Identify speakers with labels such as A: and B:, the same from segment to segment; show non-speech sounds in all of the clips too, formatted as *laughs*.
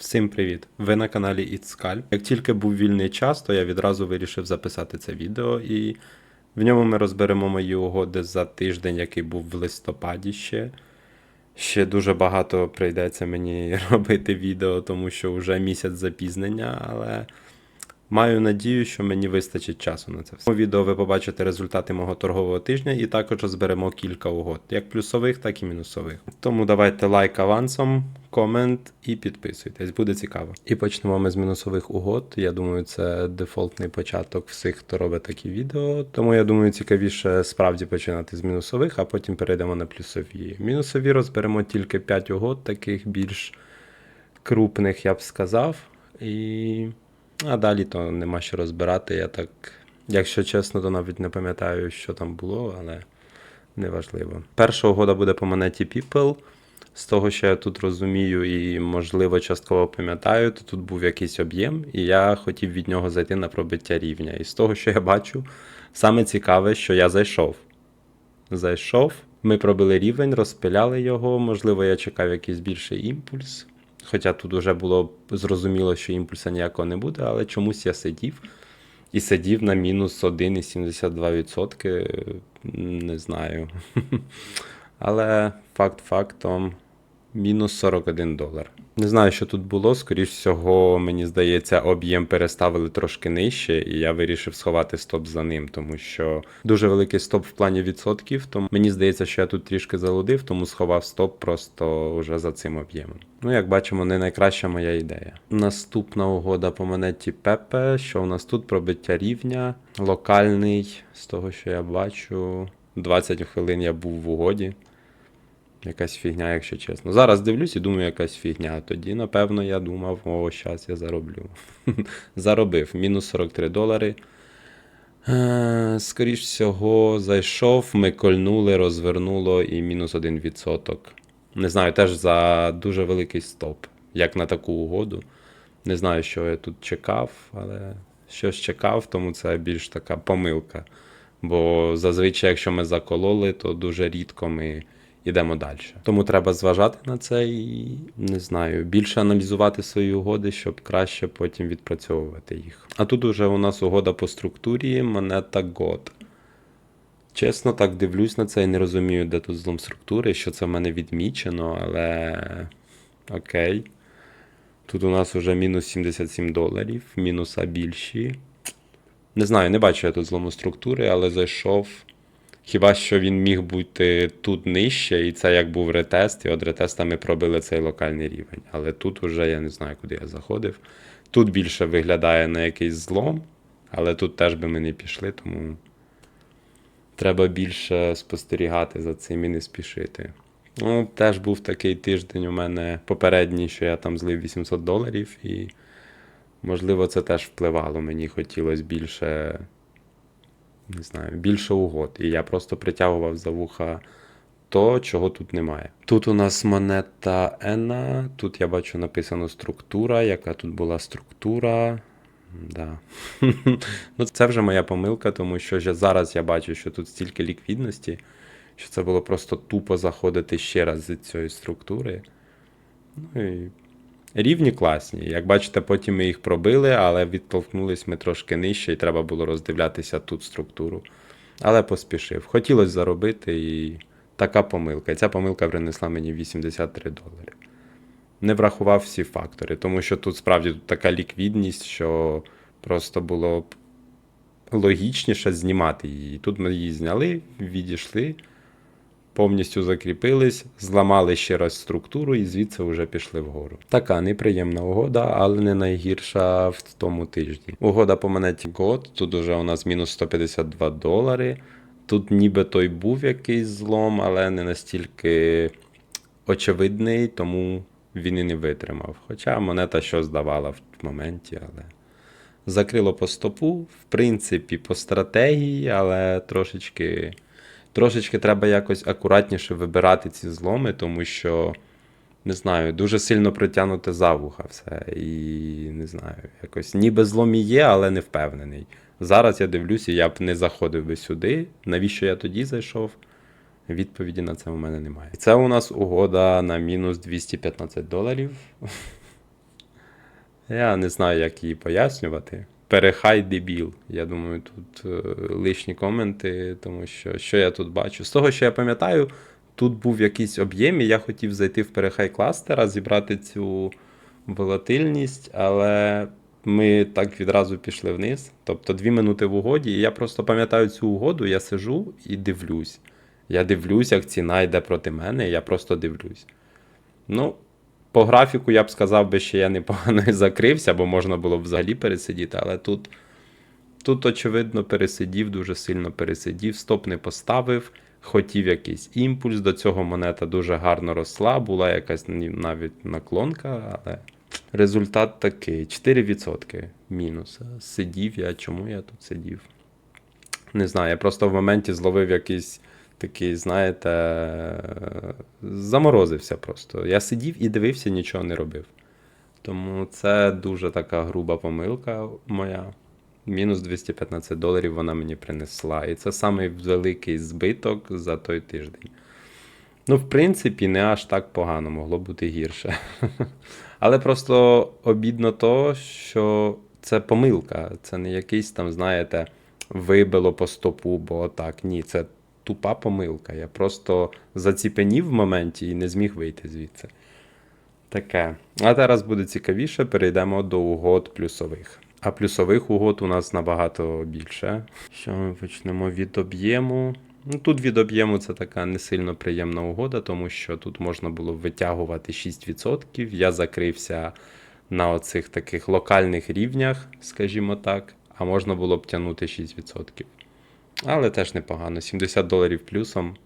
A: Всім привіт! Ви на каналі Іцкаль. Як тільки був вільний час, то я відразу вирішив записати це відео, і в ньому ми розберемо мої угоди за тиждень, який був в листопаді ще. Ще дуже багато прийдеться мені *laughs* робити відео, тому що вже місяць запізнення, але маю надію, що мені вистачить часу на це все. У відео ви побачите результати мого торгового тижня і також розберемо кілька угод, як плюсових, так і мінусових. Тому давайте лайк авансом, комент і підписуйтесь, буде цікаво. І почнемо ми з мінусових угод. Я думаю, це дефолтний початок всіх, хто робить такі відео. Тому я думаю, цікавіше справді починати з мінусових, а потім перейдемо на плюсові. Мінусові розберемо тільки 5 угод, таких більш крупних, я б сказав. І а далі то нема що розбирати. Я так, якщо чесно, то навіть не пам'ятаю, що там було, але неважливо. Перша угода буде по монеті People. З того, що я тут розумію і, можливо, частково пам'ятаю, то тут був якийсь об'єм, і я хотів від нього зайти на пробиття рівня. І з того, що я бачу, саме цікаве, що я зайшов. Зайшов, ми пробили рівень, розпиляли його. Можливо, я чекав якийсь більший імпульс. Хоча тут вже було зрозуміло, що імпульса ніякого не буде, але чомусь я сидів і сидів на мінус 1,72%. Не знаю. *laughs* Але факт фактом мінус 41 долар. Не знаю, що тут було. Скоріш всього, мені здається, об'єм переставили трошки нижче, і я вирішив сховати стоп за ним, тому що дуже великий стоп в плані відсотків. Тому мені здається, що я тут трішки залудив, тому сховав стоп просто вже за цим об'ємом. Ну, як бачимо, не найкраща моя ідея. Наступна угода по монеті Пепе. Що у нас тут пробиття рівня, локальний, з того, що я бачу. 20 хвилин я був в угоді. Якась фігня, якщо чесно. Зараз дивлюсь і думаю, якась фігня. Тоді, напевно, я думав, о, зараз я зароблю. *laughs* Заробив. Мінус 43 долари. Е, Скоріш всього, зайшов, ми кольнули, розвернуло і мінус 1%. Не знаю, теж за дуже великий стоп, як на таку угоду. Не знаю, що я тут чекав, але щось чекав, тому це більш така помилка. Бо зазвичай, якщо ми закололи, то дуже рідко ми йдемо далі. Тому треба зважати на це і не знаю, більше аналізувати свої угоди, щоб краще потім відпрацьовувати їх. А тут уже у нас угода по структурі монета год. Чесно, так дивлюсь на це і не розумію, де тут злом структури, що це в мене відмічено, але окей. Тут у нас вже мінус 77 доларів, мінуса більші. Не знаю, не бачу я тут злому структури, але зайшов. Хіба що він міг бути тут нижче, і це як був ретест, і от ретеста ми пробили цей локальний рівень. Але тут уже я не знаю, куди я заходив. Тут більше виглядає на якийсь злом, але тут теж би ми не пішли, тому треба більше спостерігати за цим і не спішити. Ну, теж був такий тиждень у мене попередній, що я там злив 800 доларів, і можливо це теж впливало. Мені хотілося більше не знаю, більше угод. І я просто притягував за вуха то, чого тут немає. Тут у нас монета Ена, тут я бачу написано структура, яка тут була структура. Да. *laughs* ну, Це вже моя помилка, тому що зараз я бачу, що тут стільки ліквідності, що це було просто тупо заходити ще раз з цієї структури. Ну і Рівні класні. Як бачите, потім ми їх пробили, але відтолкнулись ми трошки нижче, і треба було роздивлятися тут структуру. Але поспішив. Хотілося заробити і така помилка. І ця помилка принесла мені 83 долари. Не врахував всі фактори, тому що тут справді тут така ліквідність, що просто було б логічніше знімати її. Тут ми її зняли, відійшли повністю закріпились, зламали ще раз структуру і звідси вже пішли вгору. Така неприємна угода, але не найгірша в тому тижні. Угода по монеті год. Тут уже у нас мінус 152 долари. Тут ніби той був якийсь злом, але не настільки очевидний, тому він і не витримав. Хоча монета що здавала в моменті, але. Закрило по стопу, в принципі, по стратегії, але трошечки трошечки треба якось акуратніше вибирати ці зломи, тому що, не знаю, дуже сильно притягнуте за вуха все. І не знаю, якось ніби злом і є, але не впевнений. Зараз я дивлюся, я б не заходив би сюди. Навіщо я тоді зайшов? Відповіді на це у мене немає. Це у нас угода на мінус 215 доларів. *laughs* Я не знаю, як її пояснювати. Перехай дебіл. Я думаю, тут е, лишні коменти, тому що що я тут бачу. З того, що я пам'ятаю, тут був якийсь об'єм, і я хотів зайти в перехай кластера, зібрати цю волатильність, але ми так відразу пішли вниз. Тобто дві минути в угоді, і я просто пам'ятаю цю угоду, я сижу і дивлюсь. Я дивлюсь, як ціна йде проти мене, і я просто дивлюсь. Ну, по графіку я б сказав би, що я непогано *laughs* закрився, бо можна було б взагалі пересидіти, але тут, тут очевидно, пересидів, дуже сильно пересидів, стоп не поставив, хотів якийсь імпульс. До цього монета дуже гарно росла, була якась навіть наклонка, але результат такий: 4% мінус. Сидів я, чому я тут сидів? Не знаю, я просто в моменті зловив якийсь такий, знаєте, заморозився просто. Я сидів і дивився, нічого не робив. Тому це дуже така груба помилка моя. Мінус 215 доларів вона мені принесла. І це самий великий збиток за той тиждень. Ну, в принципі, не аж так погано, могло бути гірше. *laughs* Але просто обідно то, що це помилка. Це не якийсь там, знаєте, вибило по стопу, бо так. Ні, це тупа помилка. Я просто заціпенів в моменті і не зміг вийти звідси. Таке. А зараз буде цікавіше, перейдемо до угод плюсових. А плюсових угод у нас набагато більше. Що ми почнемо від об'єму. Ну, тут від об'єму це така не сильно приємна угода, тому що тут можна було витягувати 6%. Я закрився на оцих таких локальних рівнях, скажімо так, а можна було б тягнути 6%. Але теж непогано. 70 доларів плюсом.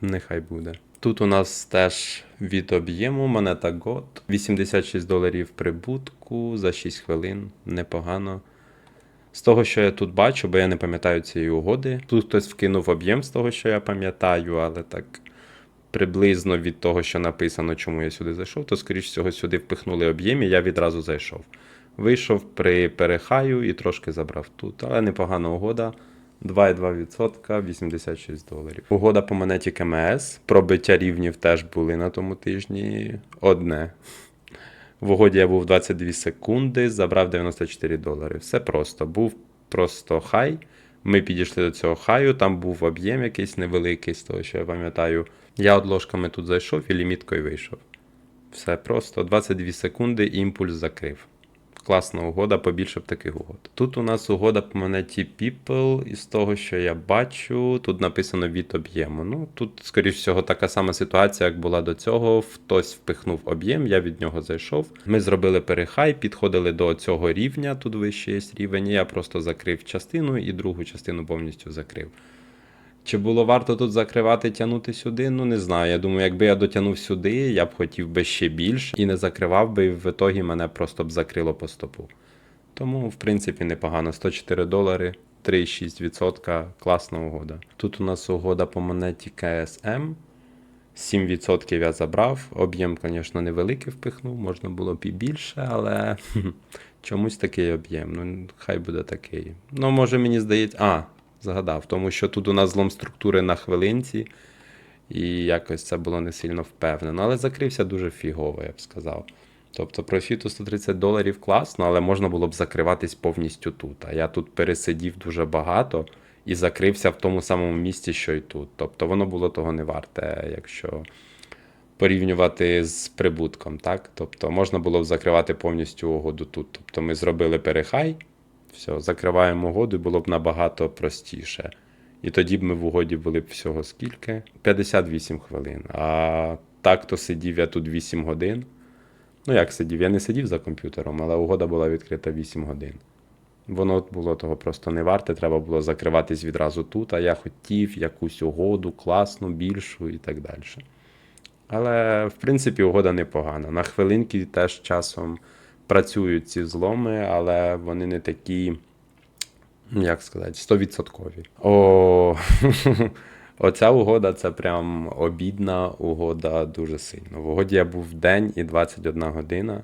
A: Нехай буде. Тут у нас теж від об'єму монета GOT. 86 доларів прибутку за 6 хвилин. Непогано. З того, що я тут бачу, бо я не пам'ятаю цієї угоди. Тут хтось вкинув об'єм з того, що я пам'ятаю, але так приблизно від того, що написано, чому я сюди зайшов, то, скоріш всього, сюди впихнули об'єм, і я відразу зайшов. Вийшов при перехаю і трошки забрав тут. Але непогана угода. 2,2%, 86 доларів. Угода по монеті КМС. Пробиття рівнів теж були на тому тижні. Одне. В угоді я був 22 секунди, забрав 94 долари. Все просто. Був просто хай. Ми підійшли до цього хаю, там був об'єм якийсь невеликий, з того, що я пам'ятаю. Я от ложками тут зайшов і ліміткою вийшов. Все просто 22 секунди, імпульс закрив. Класна угода, побільше б таких угод. Тут у нас угода по монеті People, і з того, що я бачу, тут написано від об'єму. Ну, тут, скоріш всього, така сама ситуація, як була до цього. Хтось впихнув об'єм, я від нього зайшов. Ми зробили перехай, підходили до цього рівня, тут вище є рівень. Я просто закрив частину і другу частину повністю закрив. Чи було варто тут закривати, тягнути сюди? Ну не знаю. Я думаю, якби я дотягнув сюди, я б хотів би ще більше і не закривав би, і в ітогі мене просто б закрило по стопу. Тому, в принципі, непогано. 104 долари, 3,6%, класна угода. Тут у нас угода по монеті КСМ. 7% я забрав. Об'єм, звісно, невеликий впихнув, можна було б і більше, але *laughs* чомусь такий об'єм. Ну, хай буде такий. Ну, може, мені здається. А, згадав, тому що тут у нас злом структури на хвилинці, і якось це було не сильно впевнено. Але закрився дуже фігово, я б сказав. Тобто профіту 130 доларів класно, але можна було б закриватись повністю тут. А я тут пересидів дуже багато і закрився в тому самому місці, що й тут. Тобто воно було того не варте, якщо порівнювати з прибутком, так? Тобто можна було б закривати повністю угоду тут. Тобто ми зробили перехай, все, закриваємо угоду, було б набагато простіше. І тоді б ми в угоді були б всього скільки? 58 хвилин. А так то сидів я тут 8 годин. Ну, як сидів? Я не сидів за комп'ютером, але угода була відкрита 8 годин. Воно було того просто не варте, треба було закриватись відразу тут, а я хотів якусь угоду, класну, більшу і так далі. Але, в принципі, угода непогана. На хвилинки теж часом працюють ці зломи, але вони не такі, як сказати, 100%. О, *laughs* оця угода це прям обідна угода дуже сильно. В угоді я був день і 21 година.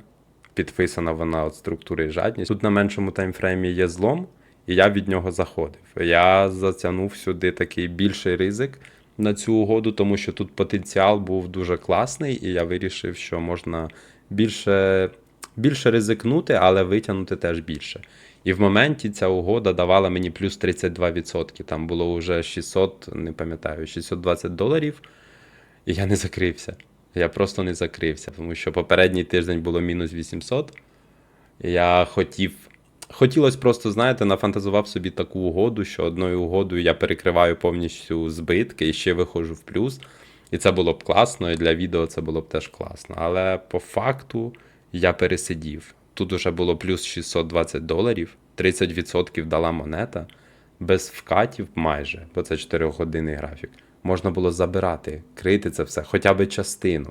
A: Підписана вона от структури жадність. Тут на меншому таймфреймі є злом, і я від нього заходив. Я затягнув сюди такий більший ризик на цю угоду, тому що тут потенціал був дуже класний, і я вирішив, що можна більше більше ризикнути, але витягнути теж більше. І в моменті ця угода давала мені плюс 32%. Там було вже 600, не пам'ятаю, 620 доларів, і я не закрився. Я просто не закрився, тому що попередній тиждень було мінус 800. Я хотів. Хотілося просто, знаєте, нафантазував собі таку угоду, що одною угодою я перекриваю повністю збитки і ще виходжу в плюс. І це було б класно, і для відео це було б теж класно. Але по факту я пересидів. Тут уже було плюс 620 доларів, 30% дала монета, без вкатів майже, бо це 4 годинний графік. Можна було забирати, крити це все, хоча б частину.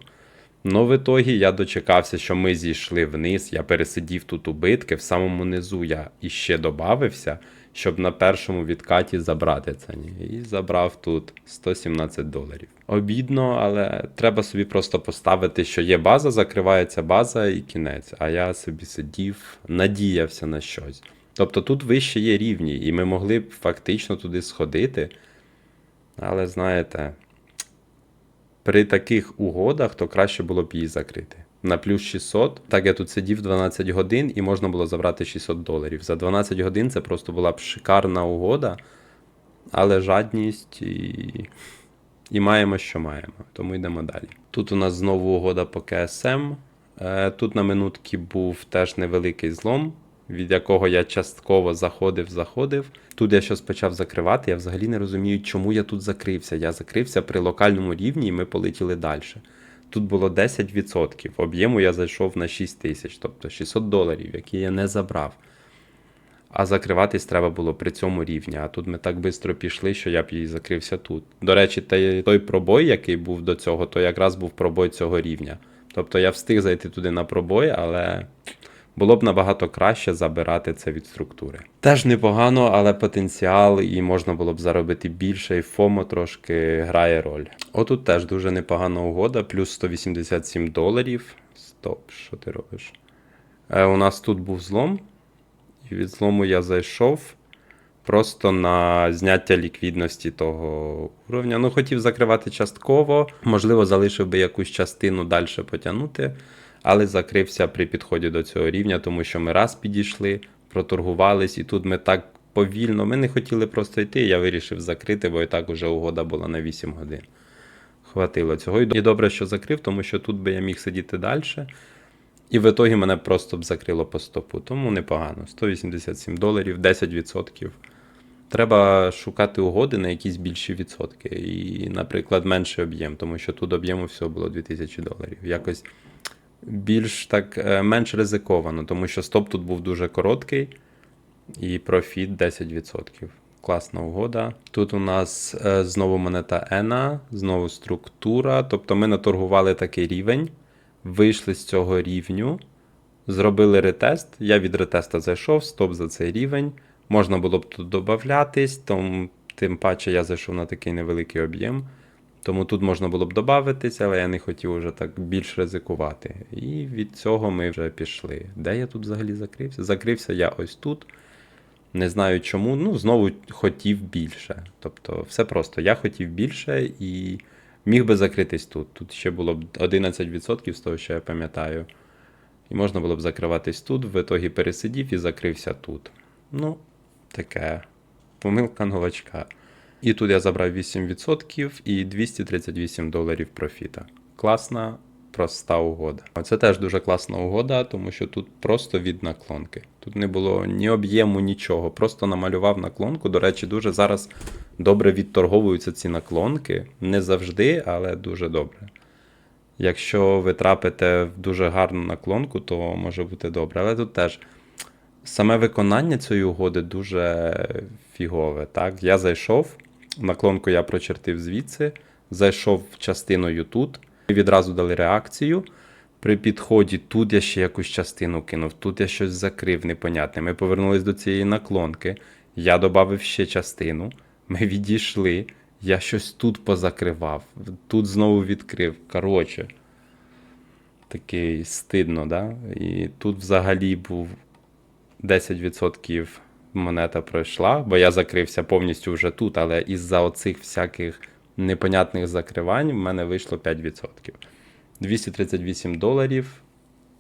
A: Ну, в ітогі я дочекався, що ми зійшли вниз, я пересидів тут убитки, в самому низу я іще добавився, щоб на першому відкаті забрати це. І забрав тут 117 доларів. Обідно, але треба собі просто поставити, що є база, закривається база і кінець. А я собі сидів, надіявся на щось. Тобто тут вище є рівні, і ми могли б фактично туди сходити. Але знаєте, при таких угодах, то краще було б її закрити. На плюс 600, так я тут сидів 12 годин і можна було забрати 600 доларів. За 12 годин це просто була б шикарна угода, але жадність і, і маємо, що маємо. Тому йдемо далі. Тут у нас знову угода по КСМ. Е, Тут на минутки був теж невеликий злом, від якого я частково заходив, заходив. Тут я щось почав закривати. Я взагалі не розумію, чому я тут закрився. Я закрився при локальному рівні, і ми полетіли далі. Тут було 10%. Об'єму я зайшов на 6 тисяч, тобто 600 доларів, які я не забрав. А закриватись треба було при цьому рівні. А тут ми так швидко пішли, що я б її закрився тут. До речі, той, пробой, який був до цього, то якраз був пробой цього рівня. Тобто я встиг зайти туди на пробой, але було б набагато краще забирати це від структури. Теж непогано, але потенціал і можна було б заробити більше, і ФОМО трошки грає роль. Отут теж дуже непогана угода, плюс 187 доларів. Стоп, що ти робиш? Е, у нас тут був злом, і від злому я зайшов просто на зняття ліквідності того уровня. Ну, хотів закривати частково, можливо, залишив би якусь частину далі потягнути, але закрився при підході до цього рівня, тому що ми раз підійшли, проторгувались, і тут ми так повільно. Ми не хотіли просто йти. Я вирішив закрити, бо і так уже угода була на 8 годин. Хватило цього. І добре, що закрив, тому що тут би я міг сидіти далі. І в ітогі мене просто б закрило по стопу. Тому непогано. 187 доларів, 10%. Треба шукати угоди на якісь більші відсотки. І, наприклад, менший об'єм, тому що тут об'єму всього було 2000 доларів. Якось більш так е, менш ризиковано, тому що стоп тут був дуже короткий, і профіт 10%. Класна угода. Тут у нас е, знову монета ENA, знову структура. Тобто ми наторгували такий рівень, вийшли з цього рівню, зробили ретест. Я від ретеста зайшов, стоп за цей рівень. Можна було б тут додатись, тим паче я зайшов на такий невеликий об'єм. Тому тут можна було б додатись, але я не хотів уже так більш ризикувати. І від цього ми вже пішли. Де я тут взагалі закрився? Закрився я ось тут. Не знаю чому. Ну, знову хотів більше. Тобто, все просто. Я хотів більше і міг би закритись тут. Тут ще було б 11% з того, що я пам'ятаю. І можна було б закриватись тут. В ітогі пересидів і закрився тут. Ну, таке. Помилка новачка. І тут я забрав 8% і 238 доларів профіта. Класна, проста угода. Це теж дуже класна угода, тому що тут просто від наклонки. Тут не було ні об'єму, нічого. Просто намалював наклонку. До речі, дуже зараз добре відторговуються ці наклонки. Не завжди, але дуже добре. Якщо ви трапите в дуже гарну наклонку, то може бути добре. Але тут теж саме виконання цієї угоди дуже фігове. Так? Я зайшов, наклонку я прочертив звідси, зайшов частиною тут, відразу дали реакцію. При підході тут я ще якусь частину кинув, тут я щось закрив непонятне. Ми повернулись до цієї наклонки. Я додав ще частину. Ми відійшли. Я щось тут позакривав, тут знову відкрив. Коротше, такий стидно, да? І тут взагалі був 10% монета пройшла, бо я закрився повністю вже тут, але із-за оцих всяких непонятних закривань в мене вийшло 5%. 238 доларів.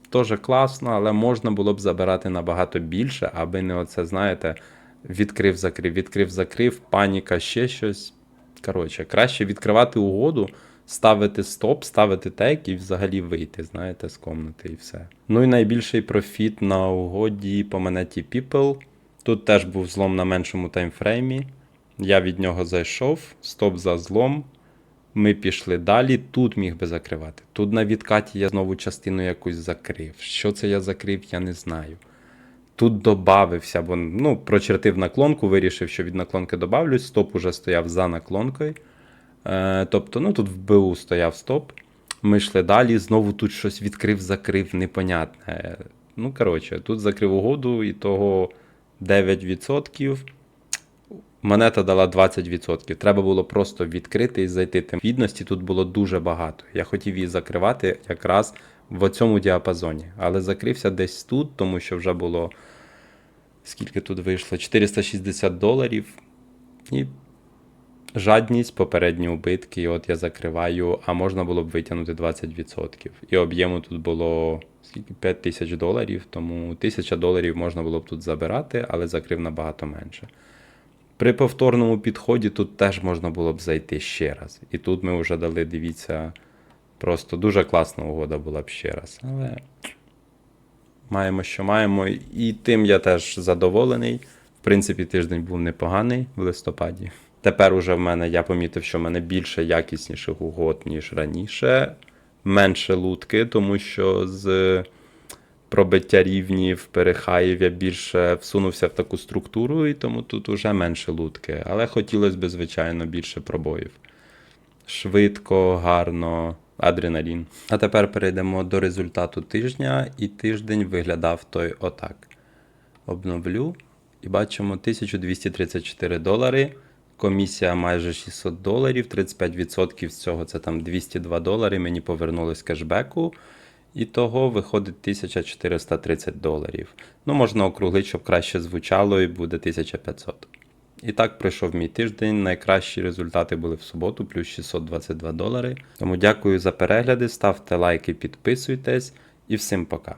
A: теж класно, але можна було б забирати набагато більше, аби не оце, знаєте, відкрив, закрив, відкрив, закрив, паніка, ще щось. Коротше, краще відкривати угоду, ставити стоп, ставити тек і взагалі вийти, знаєте, з комнати і все. Ну і найбільший профіт на угоді по монеті People. Тут теж був злом на меншому таймфреймі. Я від нього зайшов, стоп за злом. Ми пішли далі. Тут міг би закривати. Тут на відкаті я знову частину якусь закрив. Що це я закрив, я не знаю. Тут добавився, бо ну, прочертив наклонку, вирішив, що від наклонки добавлюсь. Стоп уже стояв за наклонкою. Е, тобто, ну тут в БУ стояв стоп. Ми йшли далі, знову тут щось відкрив, закрив, непонятне. Ну, коротше, тут закрив угоду, і того 9%. Монета дала 20%. Треба було просто відкрити і зайти. Тим відності тут було дуже багато. Я хотів її закривати якраз в цьому діапазоні. Але закрився десь тут, тому що вже було. Скільки тут вийшло? 460 доларів. І жадність, попередні убитки. І от я закриваю, а можна було б витягнути 20%. І об'єму тут було скільки 5 тисяч доларів, тому 1000 доларів можна було б тут забирати, але закрив набагато менше. При повторному підході тут теж можна було б зайти ще раз. І тут ми вже дали, дивіться, просто дуже класна угода була б ще раз. Але маємо, що маємо. І тим я теж задоволений. В принципі, тиждень був непоганий в листопаді. Тепер уже в мене я помітив, що в мене більше якісніших угод, ніж раніше. Менше лутки, тому що з пробиття рівнів, перехаїв я більше всунувся в таку структуру, і тому тут уже менше лутки. Але хотілося б, звичайно, більше пробоїв. Швидко, гарно, адреналін. А тепер перейдемо до результату тижня, і тиждень виглядав той отак. Обновлю і бачимо 1234 долари. Комісія майже 600 доларів, 35% з цього це там 202 долари. Мені повернулось кешбеку. І того виходить 1430 доларів. Ну, можна округлити, щоб краще звучало, і буде 1500. І так пройшов мій тиждень. Найкращі результати були в суботу, плюс 622 долари. Тому дякую за перегляди, ставте лайки, підписуйтесь і всім пока.